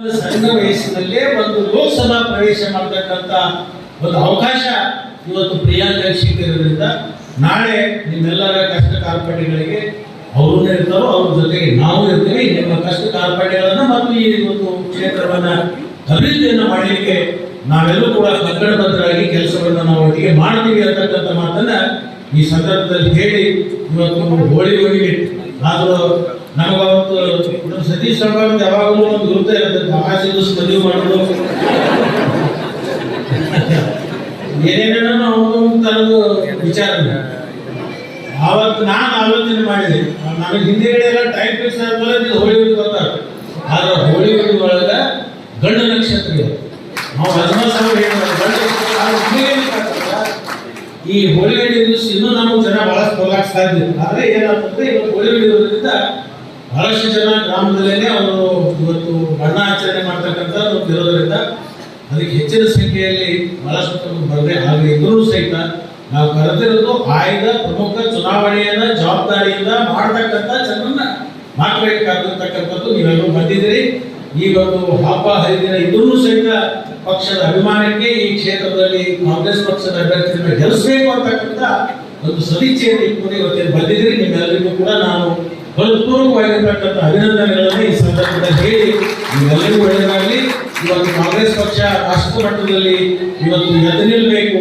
ಸಣ್ಣ ಒಂದು ಲೋಕಸಭಾ ಪ್ರವೇಶ ಮಾಡತಕ್ಕಂತ ಒಂದು ಅವಕಾಶ ಇವತ್ತು ಪ್ರಿಯಾಂಕಾ ಸಿಕ್ಕಿರೋದ್ರಿಂದ ನಾಳೆ ನಿಮ್ಮೆಲ್ಲರ ಕಷ್ಟ ಕಾರ್ಪಣ್ಯಗಳಿಗೆ ಅವರು ಇರ್ತಾರೋ ಅವ್ರ ಜೊತೆಗೆ ನಾವು ಇರ್ತೀವಿ. ನಿಮ್ಮ ಕಷ್ಟ ಕಾರ್ಪಣ್ಯಗಳನ್ನ ಮತ್ತು ಈ ಒಂದು ಕ್ಷೇತ್ರವನ್ನ ಅಭಿವೃದ್ಧಿಯನ್ನು ಮಾಡಲಿಕ್ಕೆ ನಾವೆಲ್ಲರೂ ಕೂಡ ಕನ್ನಡಬದ್ಧರಾಗಿ ಕೆಲಸವನ್ನ ನಾವು ಒಟ್ಟಿಗೆ ಮಾಡ್ತೀವಿ ಅಂತಕ್ಕಂಥ ಮಾತನ್ನ ಈ ಸಂದರ್ಭದಲ್ಲಿ ಹೇಳಿ ಇವತ್ತು ಹೋಳಿ ಹೋಗಿ ಆದರೂ ನಮಗಾವತ್ತು ಸತೀಶ್ ಅವ್ರ ಯಾವಾಗಲೂ ಒಂದು ಗುರುತ ಇರುತ್ತೆ. ಆಕಾಶ ದಿವಸ ಮದುವೆ ಮಾಡೋದು ಏನೇನೇನೋ ಅವನು ವಿಚಾರ. ಆವತ್ತು ನಾನು ಆಲೋಚನೆ ಮಾಡಿದೆ. ನನಗೆ ಹಿಂದೆಗಡೆ ಎಲ್ಲ ಟೈಮ್ ಫಿಕ್ಸ್ ಆದ್ಮೇಲೆ ನೀವು ಹೋಳಿ ಹುಣ್ಣಿಮೆ ಗೊತ್ತಾಗ. ಆದ್ರೆ ಹೋಳಿ ಹುಣ್ಣಿಮೆ ಒಳಗ ಗಂಡು ನಕ್ಷತ್ರ ನಾವು ಗೊತ್ತಾಗ್ತದ? ಈ ಹೋಳಿ ಹುಣ್ಣಿಮೆ ದಿವಸ ಇನ್ನೂ ನಾವು ಜನ ಬಹಳಷ್ಟು ಹೋಗಕ್ಕೆ ಸಾಧ್ಯ ಆದರೆ ಏನಾಗ್ತದೆ, ಇವತ್ತು ಹೋಳಿ ಇರೋದ್ರಿಂದ ಬಹಳಷ್ಟು ಜನ ಗ್ರಾಮದಲ್ಲೇ ಅವರು ಇವತ್ತು ಬಣ್ಣ ಆಚರಣೆ ಮಾಡ್ತಕ್ಕಂಥದ್ದು ಒಂದು ಇರೋದ್ರಿಂದ ಅದಕ್ಕೆ ಹೆಚ್ಚಿನ ಸಂಖ್ಯೆಯಲ್ಲಿ ಬಹಳಷ್ಟು ಬರದೆ ಹಾಗೆ ಎಲ್ಲರೂ ಸಹಿತ ನಾವು ಕರೆದಿರೋದು ಆಯ್ದ ಪ್ರಮುಖ ಚುನಾವಣೆಯನ್ನ ಜವಾಬ್ದಾರಿಯಿಂದ ಮಾಡತಕ್ಕಂಥ ಜನರನ್ನ ಮಾಡಬೇಕಾಗಿರ್ತಕ್ಕಂಥದ್ದು ನೀವೆಲ್ಲರೂ ಬಂದಿದ್ದೀರಿ. ಈ ಒಂದು ಹಬ್ಬ ಹರಿದಿನ ಇದ್ರೂ ಸಹಿತ ಪಕ್ಷದ ಅಭಿಮಾನಕ್ಕೆ ಈ ಕ್ಷೇತ್ರದಲ್ಲಿ ಕಾಂಗ್ರೆಸ್ ಪಕ್ಷದ ಅಭ್ಯರ್ಥಿಯನ್ನು ಗೆಲ್ಲಿಸಬೇಕು ಅಂತಕ್ಕಂಥ ಒಂದು ಸದಿಚ್ಛೆಯನ್ನು ಇಟ್ಕೊಂಡು ಇವತ್ತೇನು ಬಂದಿದ್ದೀರಿ. ನಿಮ್ಮೆಲ್ಲರಿಗೂ ಕೂಡ ನಾನು ಬಲಪೂರ್ವಕವಾಗಿರ್ತಕ್ಕಂಥ ಅಭಿನಂದನೆಗಳನ್ನು ಈ ಸಂದರ್ಭದಲ್ಲಿ ಹೇಳಿ ನೀವೆಲ್ಲರಿಗೂ ಒಳ್ಳೆಯದಾಗಲಿ ಇವತ್ತು ಕಾಂಗ್ರೆಸ್ ಪಕ್ಷ ರಾಷ್ಟ್ರ ಮಟ್ಟದಲ್ಲಿ ಇವತ್ತು ಎದ್ದು ನಿಲ್ಲಬೇಕು